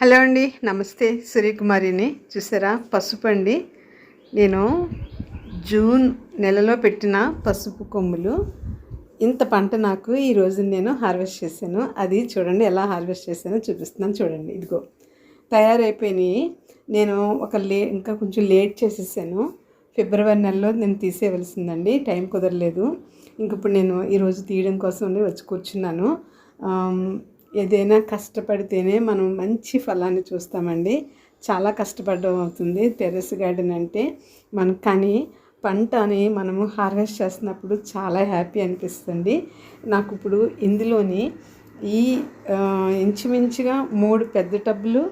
Hello అండి నమస్తే. సూర్యకుమారిని చూసారా? పసుపు అండి. నేను జూన్ నెలలో పెట్టిన పసుపు కొమ్ములు. ఇంత పంట నాకు ఈరోజు నేను హార్వెస్ట్ చేశాను. అది చూడండి ఎలా హార్వెస్ట్ చేశానో చూపిస్తున్నాను చూడండి. ఇదిగో తయారైపోయినాయి. నేను ఒక లే ఇంకా కొంచెం లేట్ చేసేసాను. ఫిబ్రవరి నెలలో నేను తీసేయవలసిందండి. టైం కుదరలేదు. ఇంక ఇప్పుడు నేను ఈరోజు తీయడం కోసం వచ్చి కూర్చున్నాను. ఏదైనా కష్టపడితేనే మనం మంచి ఫలాన్ని చూస్తామండి. చాలా కష్టపడడం అవుతుంది. టెర్రస్ గార్డెన్ అంటే మనం కానీ పంటని మనము హార్వెస్ట్ చేస్తున్నప్పుడు చాలా హ్యాపీ అనిపిస్తుంది. నాకు ఇప్పుడు ఇందులోని ఈ ఇంచుమించుగా మూడు పెద్ద టబ్బులు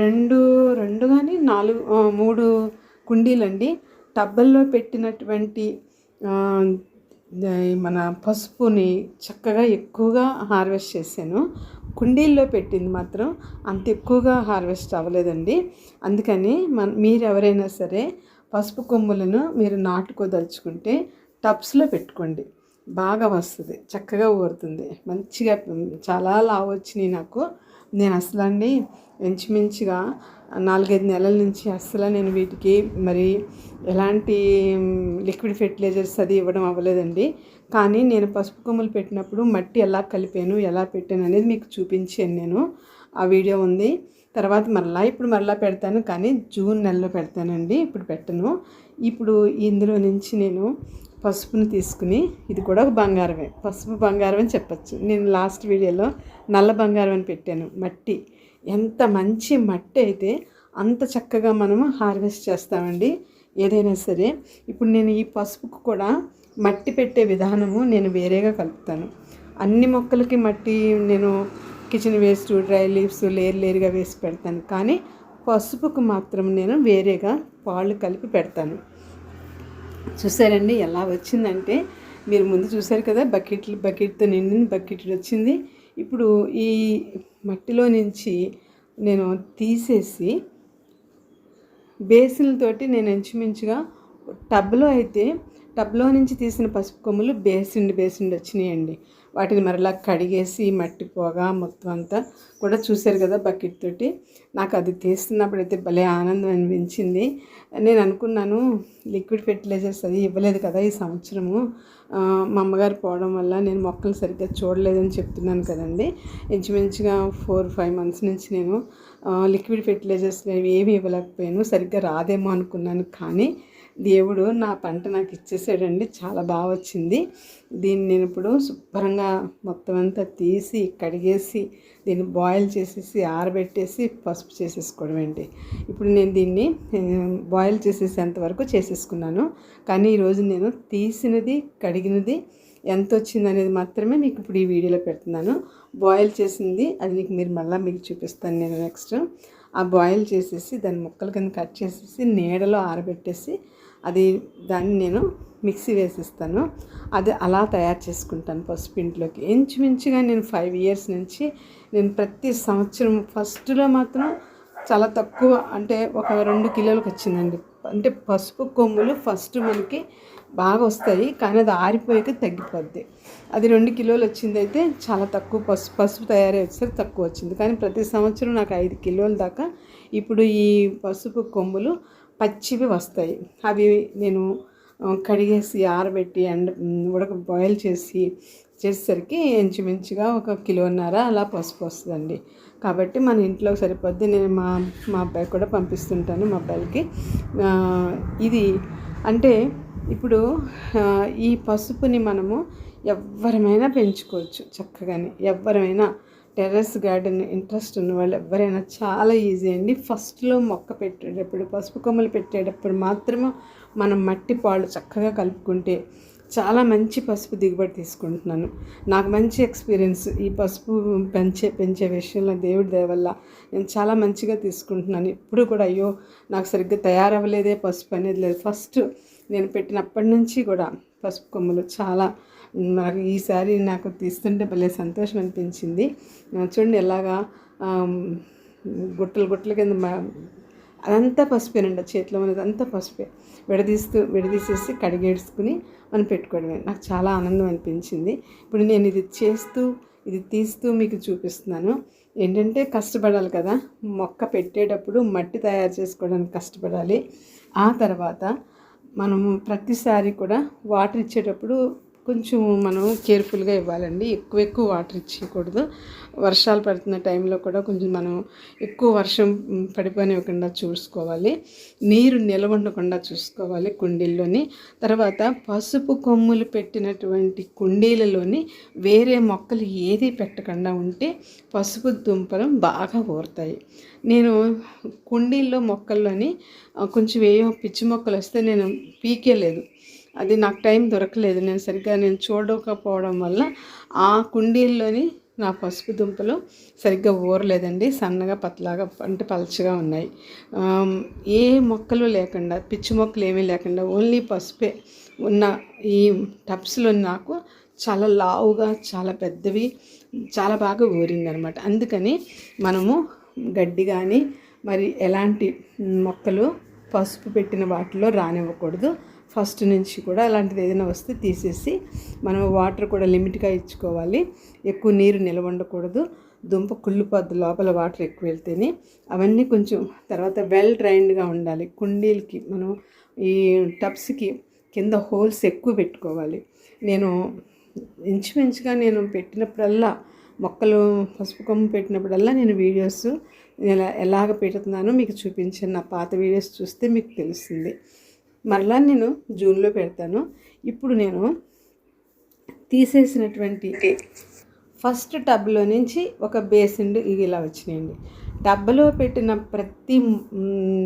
రెండు రెండు కానీ నాలుగు మూడు కుండీలండి. టబ్బల్లో పెట్టినటువంటి మన పసుపుని చక్కగా ఎక్కువగా హార్వెస్ట్ చేశాను. కుండీల్లో పెట్టింది మాత్రం అంత ఎక్కువగా హార్వెస్ట్ అవ్వలేదండి. అందుకని మన మీరు ఎవరైనా సరే పసుపు కొమ్ములను మీరు నాటుకోదలుచుకుంటే టబ్స్లో పెట్టుకోండి. బాగా వస్తుంది చక్కగా ఊరుతుంది. మంచిగా చాలా లావు వచ్చినాయి నాకు. నేను అసలు అండి ఇంచుమించుగా నాలుగైదు నెలల నుంచి అస్సలు నేను వీటికి మరి ఎలాంటి లిక్విడ్ ఫెర్టిలైజర్స్ అది ఇవ్వడం అవ్వలేదండి. కానీ నేను పసుపు కొమ్ములు పెట్టినప్పుడు మట్టి ఎలా కలిపాను ఎలా పెట్టాను అనేది మీకు చూపించాను నేను. ఆ వీడియో ఉంది. తర్వాత మరలా ఇప్పుడు మరలా పెడతాను. కానీ జూన్ నెలలో పెడతానండి. ఇప్పుడు పెట్టను. ఇప్పుడు ఇందులో నుంచి నేను పసుపుని తీసుకుని ఇది కూడా ఒక బంగారమే. పసుపు బంగారం అని చెప్పచ్చు. నేను లాస్ట్ వీడియోలో నల్ల బంగారం అని పెట్టాను. మట్టి. ఎంత మంచి మట్టి అయితే అంత చక్కగా మనము హార్వెస్ట్ చేస్తామండి. ఏదైనా సరే. ఇప్పుడు నేను ఈ పసుపుకు కూడా మట్టి పెట్టే విధానము నేను వేరేగా కలుపుతాను. అన్ని మొక్కలకి మట్టి నేను కిచెన్ వేస్ట్ డ్రై లీవ్స్ లేరు లేరుగా వేసి పెడతాను. కానీ పసుపుకు మాత్రం నేను వేరేగా పాళ్ళు కలిపి పెడతాను. చూసారండి ఎలా వచ్చిందంటే మీరు ముందు చూసారు కదా బకెట్లు బకెట్తో నిండింది బకెట్ వచ్చింది. ఇప్పుడు ఈ మట్టిలో నుంచి నేను తీసేసి బేసిన్లతోటి నేను ఇంచుమించుగా టబ్లో అయితే టబ్లో నుంచి తీసిన పసుపు కొమ్ములు బేసిండి బేసిండి వచ్చినాయండి. వాటిని మరలా కడిగేసి మట్టి పోగా మొత్తం అంతా కూడా చూశారు కదా బకెట్ తోటి. నాకు అది తీస్తున్నప్పుడు అయితే భలే ఆనందం అనిపించింది. నేను అనుకున్నాను లిక్విడ్ ఫెర్టిలైజర్స్ అది ఇవ్వలేదు కదా ఈ సంవత్సరము. మా అమ్మగారు పోవడం వల్ల నేను మొక్కలు సరిగ్గా చూడలేదని చెప్తున్నాను కదండి. ఇంచుమించుగా ఫోర్ ఫైవ్ మంత్స్ నుంచి నేను లిక్విడ్ ఫెర్టిలైజర్స్ ఏమి ఏమీ ఇవ్వలేకపోయాను. సరిగ్గా రాదేమో అనుకున్నాను కానీ దేవుడు నా పంట నాకు ఇచ్చేసాడండి. చాలా బాగా వచ్చింది. దీన్ని నేను ఇప్పుడు శుభ్రంగా మొత్తం అంతా తీసి కడిగేసి దీన్ని బాయిల్ చేసేసి ఆరబెట్టేసి పసుపు చేసేసుకోవడం అండి. ఇప్పుడు నేను దీన్ని బాయిల్ చేసేసేంత వరకు చేసేసుకున్నాను. కానీ ఈరోజు నేను తీసినది కడిగినది ఎంత వచ్చింది అనేది మాత్రమే మీకు ఇప్పుడు ఈ వీడియోలో పెడుతున్నాను. బాయిల్ చేసింది అది మీకు మీరు మళ్ళీ మీకు చూపిస్తాను నేను నెక్స్ట్. ఆ బాయిల్ చేసేసి దాని ముక్కల కింద కట్ చేసేసి నీడలో ఆరబెట్టేసి అది దాన్ని నేను మిక్సీ వేసిస్తాను. అది అలా తయారు చేసుకుంటాను పసుపు ఇంట్లోకి ఇంచుమించుగా నేను ఫైవ్ ఇయర్స్ నుంచి నేను ప్రతి సంవత్సరం ఫస్ట్లో మాత్రం చాలా తక్కువ అంటే ఒక రెండు కిలోలకు వచ్చిందండి. అంటే పసుపు కొమ్ములు ఫస్ట్ మనకి బాగా వస్తాయి కానీ అది ఆరిపోయాక తగ్గిపోద్ది. అది రెండు కిలోలు వచ్చింది అయితే చాలా తక్కువ పసుపు పసుపు తయారై వచ్చేసరికి తక్కువ వచ్చింది. కానీ ప్రతి సంవత్సరం నాకు ఐదు కిలోల దాకా ఇప్పుడు ఈ పసుపు కొమ్ములు పచ్చివి వస్తాయి. అవి నేను కడిగేసి ఆరబెట్టి అండ్ ఉడక బాయిల్ చేసి చేసేసరికి ఇంచుమించుగా ఒక కిలోన్నర అలా పసుపు వస్తుందండి. కాబట్టి మన ఇంట్లో సరిపోద్ది. నేను మా మా అబ్బాయి కూడా పంపిస్తుంటాను మా అబ్బాయిలకి. ఇది అంటే ఇప్పుడు ఈ పసుపుని మనము ఎవరమైనా పెంచుకోవచ్చు చక్కగానే. ఎవరమైనా టెర్రస్ గార్డెన్ ఇంట్రెస్ట్ ఉన్న వాళ్ళు ఎవరైనా చాలా ఈజీ అండి. ఫస్ట్లో మొక్క పెట్టేటప్పుడు పసుపు కొమ్మలు పెట్టేటప్పుడు మాత్రమే మనం మట్టి పాలు చక్కగా కలుపుకుంటే చాలా మంచి పసుపు దిగుబడి తీసుకుంటున్నాను. నాకు మంచి ఎక్స్పీరియన్స్ ఈ పసుపు పెంచే పెంచే విషయంలో దేవుడి దేవల్ల నేను చాలా మంచిగా తీసుకుంటున్నాను. ఎప్పుడు కూడా అయ్యో నాకు సరిగ్గా తయారవ్వలేదే పసుపు అనేది లేదు. ఫస్ట్ నేను పెట్టినప్పటి నుంచి కూడా పసుపు కొమ్మలు చాలా నాకు ఈసారి నాకు తీస్తుంటే భలే సంతోషం అనిపించింది. చూడండి ఎలాగా ఆమ్, గుట్టలు గుట్టల కింద అదంతా పసుపేనండి ఆ చేతిలో ఉన్నది అంతా పసుపే. విడదీస్తూ విడదీసేసి కడిగేసుకుని మనం పెట్టుకోవడమే. నాకు చాలా ఆనందం అనిపించింది. ఇప్పుడు నేను ఇది చేస్తూ ఇది తీస్తూ మీకు చూపిస్తున్నాను. ఏంటంటే కష్టపడాలి కదా. మొక్క పెట్టేటప్పుడు మట్టి తయారు చేసుకోవడానికి కష్టపడాలి. ఆ తర్వాత మనము ప్రతిసారి కూడా వాటర్ ఇచ్చేటప్పుడు కొంచెం మనం కేర్ఫుల్గా ఇవ్వాలండి. ఎక్కువ ఎక్కువ వాటర్ ఇచ్చేయకూడదు. వర్షాలు పడుతున్న టైంలో కూడా కొంచెం మనం ఎక్కువ వర్షం పడిపోనివ్వకుండా చూసుకోవాలి. నీరు నిలవండకుండా చూసుకోవాలి కుండీల్లోని. తర్వాత పసుపు కొమ్ములు పెట్టినటువంటి కుండీలలోని వేరే మొక్కలు ఏది పెట్టకుండా ఉంటే పసుపు దుంపలు బాగా ఊరుతాయి. నేను కుండీల్లో మొక్కల్లోని కొంచెం ఏయో పిచ్చి మొక్కలు వస్తే నేను పీకేలేదు. అది నాకు టైం దొరకలేదు. నేను సరిగ్గా నేను చూడకపోవడం వల్ల ఆ కుండీల్లోని నా పసుపు దుంపలు సరిగ్గా ఊరలేదండి. సన్నగా పతలాగా అంటే పలచగా ఉన్నాయి. ఏ మొక్కలు లేకుండా పిచ్చి మొక్కలు ఏమీ లేకుండా ఓన్లీ పసుపే ఉన్న ఈ టబ్స్లో నాకు చాలా లావుగా చాలా పెద్దవి చాలా బాగా ఊరిందనమాట. అందుకని మనము గడ్డి కానీ మరి ఎలాంటి మొక్కలు పసుపు పెట్టిన వాటిలో రానివ్వకూడదు. ఫస్ట్ నుంచి కూడా అలాంటిది ఏదైనా వస్తే తీసేసి మనం వాటర్ కూడా లిమిట్గా ఇచ్చుకోవాలి. ఎక్కువ నీరు నిల్వ ఉండకూడదు. దుంప కుళ్ళిపోద్ది లోపల వాటర్ ఎక్కువ వెళ్తేనే. అవన్నీ కొంచెం తర్వాత వెల్ డ్రైన్డ్గా ఉండాలి. కుండీలకి మనం ఈ టబ్స్కి కింద హోల్స్ ఎక్కువ పెట్టుకోవాలి. నేను ఇంచుమించుగా నేను పెట్టినప్పుడల్లా మొక్కలు పసుపు కొమ్ము పెట్టినప్పుడల్లా నేను వీడియోస్ ఎలా ఎలాగ పెడుతున్నానో మీకు చూపించాను నా పాత వీడియోస్ చూస్తే మీకు తెలుస్తుంది. మరలా నేను జూన్లో పెడతాను. ఇప్పుడు నేను తీసేసినటువంటి ఫస్ట్ టబ్లో నుంచి ఒక బేసిన్ ఇవి ఇలా వచ్చినాయండి. టబ్లో పెట్టిన ప్రతి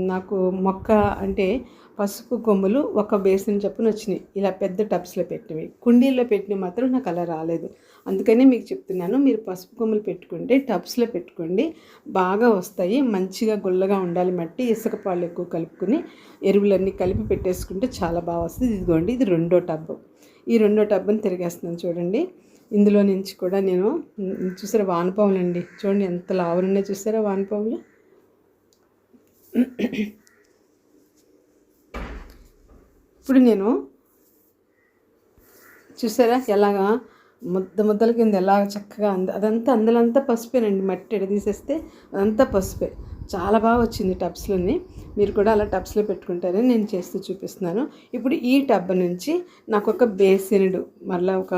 నాకు మొక్క అంటే పసుపు కొమ్ములు ఒక బేసిన్ చొప్పున వచ్చినాయి. ఇలా పెద్ద టబ్స్లో పెట్టినవి. కుండీల్లో పెట్టినవి మాత్రం నాకు అలా రాలేదు. అందుకనే మీకు చెప్తున్నాను మీరు పసుపు కొమ్ములు పెట్టుకుంటే టబ్స్లో పెట్టుకోండి. బాగా వస్తాయి మంచిగా గుల్లగా ఉండాలి మట్టి ఇసుక పాలు ఎక్కువ కలుపుకుని ఎరువులన్నీ కలిపి పెట్టేసుకుంటే చాలా బాగా వస్తుంది. ఇదిగోండి ఇది రెండో టబ్. ఈ రెండో టబ్ని తిరిగేస్తున్నాను చూడండి. ఇందులో నుంచి కూడా నేను చూసారా వానపాములు అండి చూడండి ఎంత లావులున్నాయి చూసారా వానపాములు? ఇప్పుడు నేను చూసారా ఎలాగా ముద్ద ముద్దల కింద ఎలా చక్కగా అంద అదంతా అందులంతా పసుపేనండి మట్టి ఎడ తీసేస్తే అదంతా పసుపే. చాలా బాగా వచ్చింది టబ్స్లోని మీరు కూడా అలా టబ్స్లో పెట్టుకుంటారని నేను చేస్తూ చూపిస్తున్నాను. ఇప్పుడు ఈ టబ్ నుంచి నాకు ఒక బేసినుడు మళ్ళీ ఒక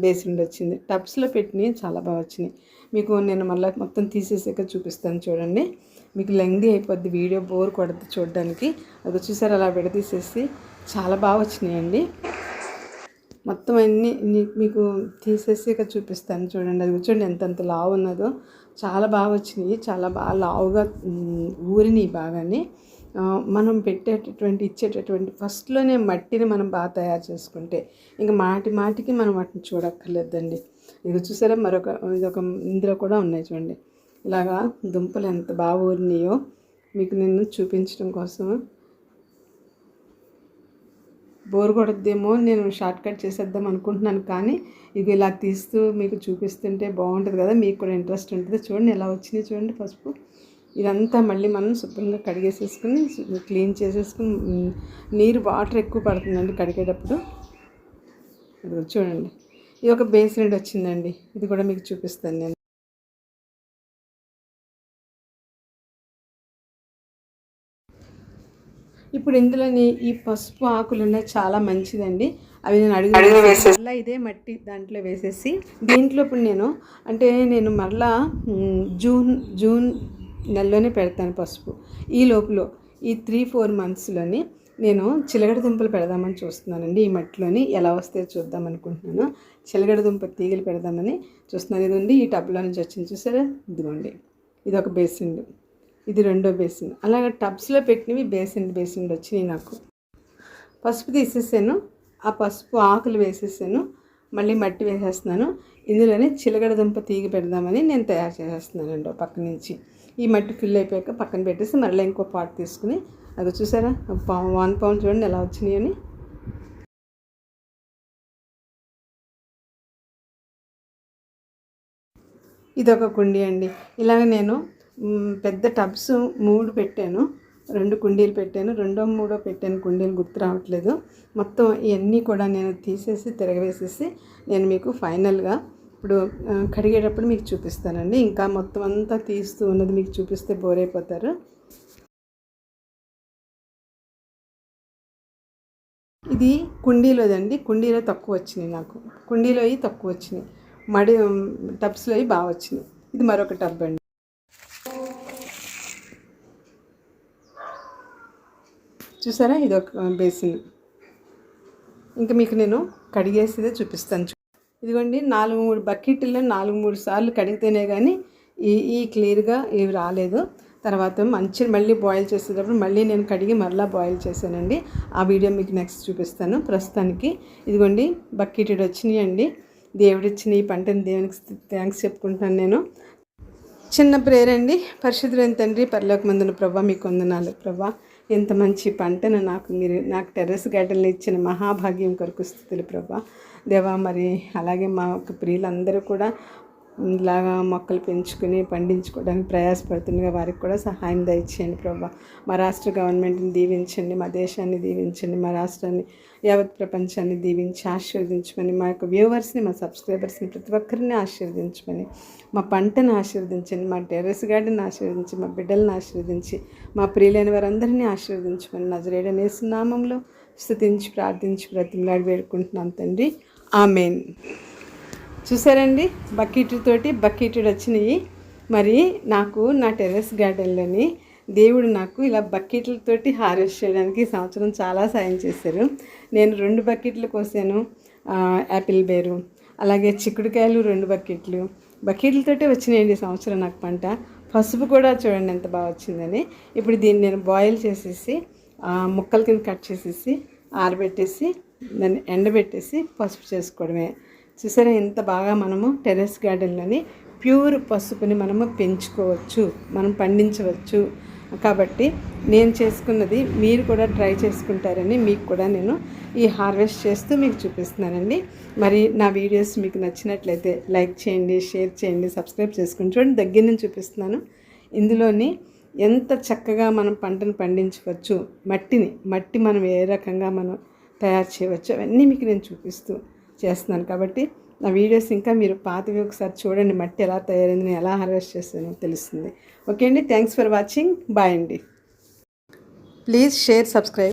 బేసినుడు వచ్చింది. టబ్స్లో పెట్టినవి చాలా బాగా వచ్చినాయి. మీకు నేను మళ్ళీ మొత్తం తీసేసాక చూపిస్తాను చూడండి. మీకు లెంగ్దీ అయిపోద్ది వీడియో బోర్ కొడద్దు చూడడానికి. అది చూసారు అలా విడదీసేసి చాలా బాగా వచ్చినాయండి. మొత్తం అన్నీ మీకు తీసేసి ఇక చూపిస్తాను చూడండి. అది చూడండి ఎంతంత లావు ఉన్నదో. చాలా బాగా వచ్చినాయి. చాలా బాగా లావుగా ఊరినాయి బాగానే మనం పెట్టేటటువంటి ఇచ్చేటటువంటి ఫస్ట్లోనే మట్టిని మనం బాగా తయారు చేసుకుంటే ఇంకా మాటి మాటికి మనం వాటిని చూడక్కర్లేదండి. ఇది చూసారా? మరొక ఇదొక ఇందులో కూడా ఉన్నాయి చూడండి. ఇలాగా దుంపలు ఎంత బాగా ఊరినాయో మీకు నేను చూపించడం కోసం బోర్ కొడద్దేమో నేను షార్ట్ కట్ చేసేద్దాం అనుకుంటున్నాను కానీ ఇది ఇలా తీస్తూ మీకు చూపిస్తుంటే బాగుంటుంది కదా మీకు కూడా ఇంట్రెస్ట్ ఉంటుంది. చూడండి ఎలా వచ్చినాయి చూడండి పసుపు. ఇదంతా మళ్ళీ మనం శుభ్రంగా కడిగేసేసుకుని క్లీన్ చేసేసుకుని నీరు వాటర్ ఎక్కువ పడుతుందండి కడిగేటప్పుడు. అది చూడండి. ఇది ఒక బేసిన్ వచ్చిందండి. ఇది కూడా మీకు చూపిస్తాను నేను. ఇప్పుడు ఇందులోని ఈ పసుపు ఆకులు ఉన్నాయి చాలా మంచిదండి. అవి నేను అడుగు మళ్ళీ ఇదే మట్టి దాంట్లో వేసేసి దీంట్లో ఇప్పుడు నేను అంటే నేను మరలా జూన్ జూన్ నెలలోనే పెడతాను పసుపు. ఈ లోపల ఈ త్రీ ఫోర్ మంత్స్లోని నేను చిలగడ దుంపలు పెడదామని చూస్తున్నానండి. ఈ మట్టిలోని ఎలా వస్తే చూద్దాం అనుకుంటున్నాను. చిలగడ దుంప తీగలు పెడదామని చూస్తున్నాను. ఇది ఉంది ఈ టబ్లో నుంచి వచ్చింది చూసారా? ఇదిగోండి. ఇది ఒక బేసిండ్ ఇది రెండో బేసిన్. అలాగే టబ్స్లో పెట్టినవి బేసిన్ బేసిన్ వచ్చినాయి నాకు. పసుపు తీసేసాను. ఆ పసుపు ఆకులు వేసేసాను. మళ్ళీ మట్టి వేసేస్తున్నాను. ఇందులోనే చిలగడ దుంప తీగి పెడదామని నేను తయారు చేసేస్తున్నానండి పక్క నుంచి. ఈ మట్టి ఫిల్ అయిపోయాక పక్కన పెట్టేసి మళ్ళీ ఇంకో పాట్ తీసుకుని. అది చూసారా? వన్ పౌండ్ చూడండి ఎలా వచ్చినాయి అని. ఇదొక కుండీ అండి. ఇలాగ నేను పెద్ద టబ్స్ మూడు పెట్టాను. రెండు కుండీలు పెట్టాను. రెండో మూడో పెట్టాను. కుండీలు గుర్తు రావట్లేదు. మొత్తం ఇవన్నీ కూడా నేను తీసేసి తిరగవేసేసి నేను మీకు ఫైనల్గా ఇప్పుడు కడిగేటప్పుడు మీకు చూపిస్తానండి. ఇంకా మొత్తం అంతా తీస్తూ ఉన్నది మీకు చూపిస్తే బోర్ అయిపోతారు. ఇది కుండీలోదండి. కుండీలో తక్కువ వచ్చినాయి నాకు. కుండీలో అవి తక్కువ వచ్చినాయి. మడి టబ్స్లో అవి బాగా వచ్చినాయి. ఇది మరొక టబ్ అండి. చూసారా? ఇది ఒక బేసిన్. ఇంకా మీకు నేను కడిగేసేదే చూపిస్తాను చూ- ఇదిగోండి నాలుగు మూడు బకెట్లో నాలుగు మూడు సార్లు కడిగితేనే కానీ ఈ ఈ క్లియర్గా ఇవి రాలేదు. తర్వాత మంచి మళ్ళీ బాయిల్ చేసేటప్పుడు మళ్ళీ నేను కడిగి మరలా బాయిల్ చేశానండి. ఆ వీడియో మీకు నెక్స్ట్ చూపిస్తాను ప్రస్తుతానికి. ఇదిగోండి బకెట్ వచ్చినాయండి. దేవుడిచ్చిన ఈ పంటని దేవునికి థ్యాంక్స్ చెప్పుకుంటాను నేను. చిన్న ప్రేయర్ అండి. పరిశుద్ధులైన తండ్రి పరలోక మందున ప్రభా మీకు వందనాలు ప్రభా ఇంత మంచి పంటను నాకు మీరు నాకు టెర్రస్ గార్డెన్లు ఇచ్చిన మహాభాగ్యం కొరకు స్థుతులు ప్రభా. దేవా మరి అలాగే మా ప్రియులందరూ కూడా ఇలాగా మొక్కలు పెంచుకుని పండించుకోవడానికి ప్రయాసపడుతుండగా వారికి కూడా సహాయం దయచేయండి ప్రభా. మా రాష్ట్ర గవర్నమెంట్ని దీవించండి మా దేశాన్ని దీవించండి మా రాష్ట్రాన్ని యావత్ ప్రపంచాన్ని దీవించి ఆశీర్వదించమని మా యొక్క వ్యూవర్స్ని మా సబ్స్క్రైబర్స్ని ప్రతి ఒక్కరిని ఆశీర్వదించమని మా పంటను ఆశీర్వదించండి మా టెర్రస్ గార్డెన్ ఆశీర్వదించి మా బిడ్డలను ఆశీర్వదించి మా ప్రియులైన వారందరినీ ఆశీర్వదించమని నజరేడ నామంలో స్థుతించి ప్రార్థించి బ్రతిమలాడి వేడుకుంటున్నాం తండ్రి. ఆమెన్. చూసారండి? బకెట్ తోటి బకెట్ వచ్చినాయి. మరి నాకు నా టెర్రస్ గార్డెన్లోని దేవుడు నాకు ఇలా బకెట్లతోటి హార్వెస్ట్ చేయడానికి ఈ సంవత్సరం చాలా సాయం చేశారు. నేను రెండు బకెట్లు కోసాను. యాపిల్ బేరు అలాగే చిక్కుడుకాయలు రెండు బకెట్లు. బకెట్లతోటే వచ్చినాయండి ఈ సంవత్సరం నాకు పంట. పసుపు కూడా చూడండి ఎంత బాగా వచ్చిందని. ఇప్పుడు దీన్ని నేను బాయిల్ చేసేసి ముక్కల కింద కట్ చేసేసి ఆరబెట్టేసి దాన్ని ఎండబెట్టేసి పసుపు చేసుకోవడమే. చూసారా ఎంత బాగా మనము టెర్రస్ గార్డెన్లోని ప్యూర్ పసుపుని మనము పెంచుకోవచ్చు మనం పండించవచ్చు. కాబట్టి నేను చేసుకున్నది మీరు కూడా ట్రై చేసుకుంటారని మీకు కూడా నేను ఈ హార్వెస్ట్ చేస్తూ మీకు చూపిస్తున్నానండి. మరి నా వీడియోస్ మీకు నచ్చినట్లయితే లైక్ చేయండి షేర్ చేయండి సబ్స్క్రైబ్ చేసుకుని చూడండి. దగ్గర నుంచి చూపిస్తున్నాను. ఇందులోని ఎంత చక్కగా మనం పంటను పండించవచ్చు మట్టిని మట్టి మనం ఏ రకంగా మనం తయారు చేయవచ్చు అవన్నీ మీకు నేను చూపిస్తూ చేస్తున్నాను. కాబట్టి నా వీడియోస్ ఇంకా మీరు పాతవి ఒకసారి చూడండి. మట్టి ఎలా తయారైంది నేను ఎలా హార్వెస్ట్ చేస్తానో తెలుస్తుంది. ఓకే అండి. Thanks for watching. బాయ్ అండి. Please share subscribe.